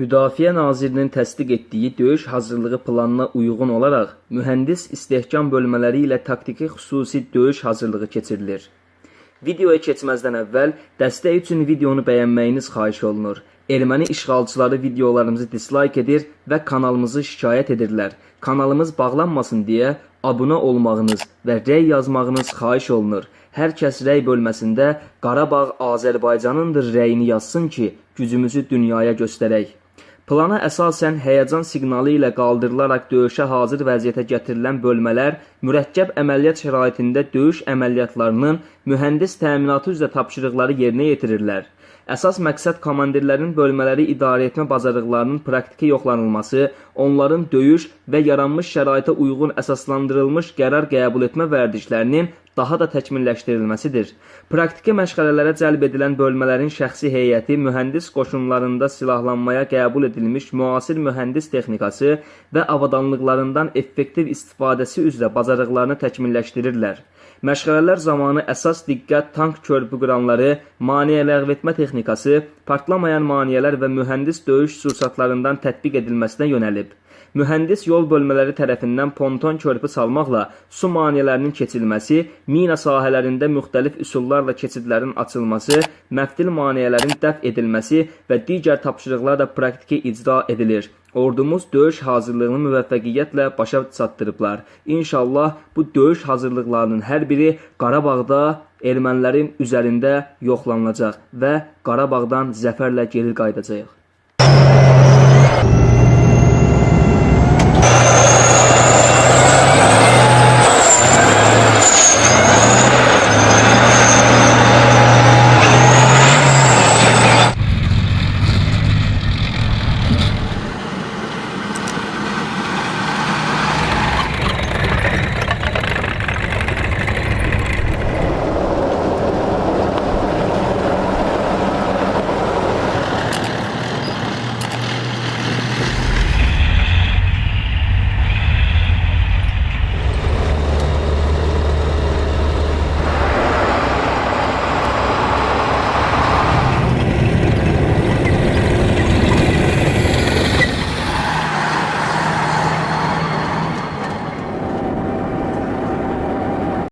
Müdafiə Nazirinin təsdiq etdiyi döyüş hazırlığı planına uyğun olaraq mühəndis istehkam bölmələri ilə taktiki xüsusi döyüş hazırlığı keçirilir. Videoya keçməzdən əvvəl dəstək üçün videonu bəyənməyiniz xahiş olunur. Erməni işğalçıları videolarımızı dislike edir və kanalımızı şikayət edirlər. Kanalımız bağlanmasın deyə abunə olmağınız və rəy yazmağınız xahiş olunur. Hər kəs rəy bölməsində Qarabağ Azərbaycanındır rəyini yazsın ki, gücümüzü dünyaya göstərək. Plana əsasən həyəcan siqnalı ilə qaldırılaraq döyüşə hazır vəziyyətə gətirilən bölmələr mürəkkəb əməliyyat şəraitində döyüş əməliyyatlarının mühəndis təminatı üzrə tapşırıqları yerinə yetirirlər. Əsas məqsəd komandirlərin bölmələri idarə etmə bacarıqlarının praktiki yoxlanılması, onların döyüş və yaranmış şəraitə uyğun əsaslandırılmış qərar qəbul etmə vərdişlərinin daha da təkmilləşdirilməsidir. Praktiki məşğələlərə cəlb edilən bölmələrin şəxsi heyəti mühəndis qoşunlarında silahlanmaya qəbul edilmiş müasir mühəndis texnikası və avadanlıqlarından effektiv istifadəsi üzrə bacarıqlarını təkmilləşdirirlər. Məşğələlər zamanı əsas diqqət tank körpü qıranları, maneə ləğv etmə texnikası, partlamayan maneələr və mühəndis döyüş sursatlarından tətbiq edilməsinə yönəlib. Mühəndis yol bölmələri tərəfindən ponton körpü salmaqla su maneələrinin keçilməsi, mina sahələrində müxtəlif üsullarla keçidlərin açılması, məftil maneələrin dəf edilməsi və digər tapşırıqlar da praktiki icra edilir. Ordumuz döyüş hazırlığını müvəffəqiyyətlə başa çatdırıblar. İnşallah bu döyüş hazırlıqlarının hər biri Qarabağda ermənilərin üzərində yoxlanılacaq və Qarabağdan zəfərlə geri qayıdacağıq.